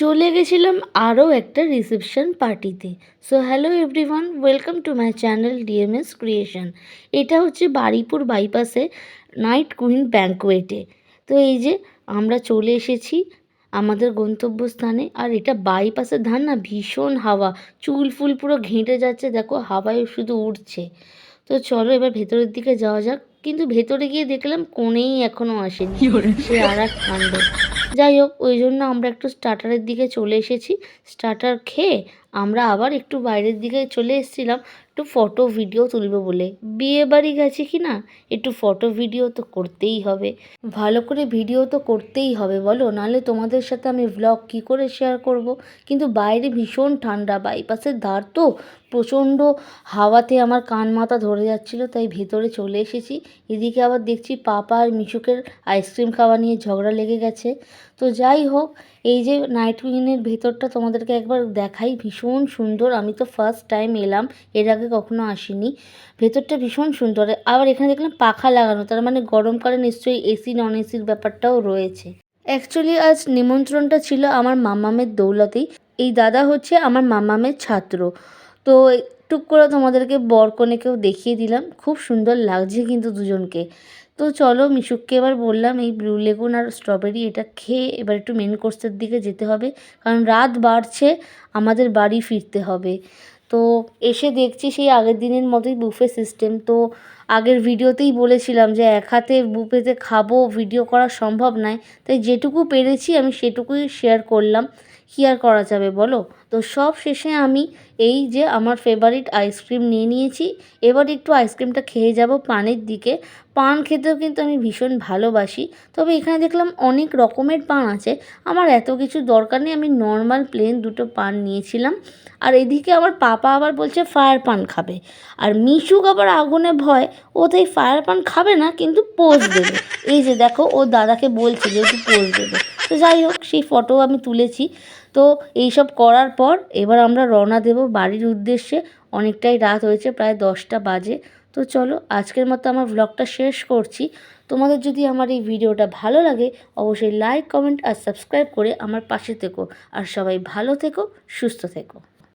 চলে গেছিলাম আরও একটা রিসেপশন পার্টিতে so hello everyone welcome to my channel DMS creation এটা হচ্ছে বারিপুর বাইপাসে নাইট কুইন ব্যাঙ্কোয়েটে তো এই যে আমরা চলে এসেছি আমাদের গন্তব্যস্থানে। আর এটা বাইপাসের ধান না, ভীষণ হাওয়া। চুল ফুল পুরো ঘেঁটে যাচ্ছে, দেখো হাওয়ায় শুধু উড়ছে তো চলো এবার ভেতরের দিকে যাওয়া যাক। কিন্তু ভেতরে গিয়ে দেখলাম কোণেই এখনও আসেনি। সে আর এক কাণ্ড। যাই হোক ওই জন্য আমরা একটু স্টার্টারের দিকে চলে এসেছি। স্টার্টার খেয়ে আমরা আবার একটু বাইরের দিকে চলে এসেছিলাম, একটু ফটো ভিডিও তুলবো বলে। বিয়ে বাড়ি গেছে কি না? একটু ফটো ভিডিও তো করতেই হবে। ভালো করে ভিডিও তো করতেই হবে, বলো? নাহলে তোমাদের সাথে আমি ভ্লগ কী করে শেয়ার করব? কিন্তু বাইরে ভীষণ ঠান্ডা বাইপাসের ধার তো প্রচণ্ড হাওয়াতে আমার কান মাথা ধরে যাচ্ছিল, তাই ভেতরে চলে এসেছি। এদিকে আবার দেখছি পাপা আর মিশুকের আইসক্রিম খাওয়া নিয়ে ঝগড়া লেগে গেছে। তো যাই হোক এই যে নাইট উইনের ভেতরটা তোমাদেরকে একবার দেখাই, ভীষণ সুন্দর। আমি তো ফার্স্ট টাইম এলাম, এর আগে কখনো আসিনি। ভেতরটা ভীষণ সুন্দর। আবার এখানে দেখলাম পাখা লাগানো, তার মানে গরমকালে নিশ্চয়ই এসি নন এসির ব্যাপারটাও রয়েছে। অ্যাকচুয়ালি আজ নিমন্ত্রণটা ছিল আমার মামামের দৌলতেই। এই দাদা হচ্ছে আমার মামামের ছাত্র। তো টুক করে তোমাদেরকে বর কনেকেও দেখিয়ে দিলাম। খুব সুন্দর লাগছে কিন্তু দুজনকে। তো চলো মিশুককে এবার বললাম, এই ব্লু লেগুন আর স্ট্রবেরি এটা খেয়ে এবার একটু মেন কোর্সের দিকে যেতে হবে। কারণ রাত বাড়ছে, আমাদের বাড়ি ফিরতে হবে। তো এসে দেখছি সেই আগের দিনের মতোই বুফে সিস্টেম তো আগের ভিডিওতেই বলেছিলাম যে এক হাতে বুফেতে খাব ভিডিও করা সম্ভব নয়। তাই যেটুকু পেরেছি আমি সেটুকুই শেয়ার করলাম। কী আর করা যাবে বলো? তো সব শেষে আমি এই যে আমার ফেভারিট আইসক্রিম নিয়ে নিয়েছি। এবার একটু আইসক্রিমটা খেয়ে যাব পানের দিকে। পান খেতেও কিন্তু আমি ভীষণ ভালোবাসি। তবে এখানে দেখলাম অনেক রকমের পান আছে। আমার এত কিছু দরকার নেই, আমি নর্মাল প্লেন দুটো পান নিয়েছিলাম। আর এদিকে আমার পাপা আবার বলছে, ফায়ার পান খাবে। আর মিশুক আবার আগুনে ভয়। ও তাই ফায়ার পান খাবে না, কিন্তু পোজ দেবে। এই যে দেখো, ও দাদাকে বলছে যে একটু পোজ দেবে। তো যাই হোক, সেই ফটো আমি তুলেছি। তো এইসব করার পর এবার আমরা রওনা দেব বাড়ির উদ্দেশ্যে। অনেকটাই রাত হয়েছে, প্রায় দশটা বাজে। তো চলো, আজকের মতো আমার ভ্লগটা শেষ করছি। তোমাদের যদি আমার এই ভিডিওটা ভালো লাগে, অবশ্যই লাইক কমেন্ট আর সাবস্ক্রাইব করে আমার পাশে থেকো। আর সবাই ভালো থেকো, সুস্থ থেকো।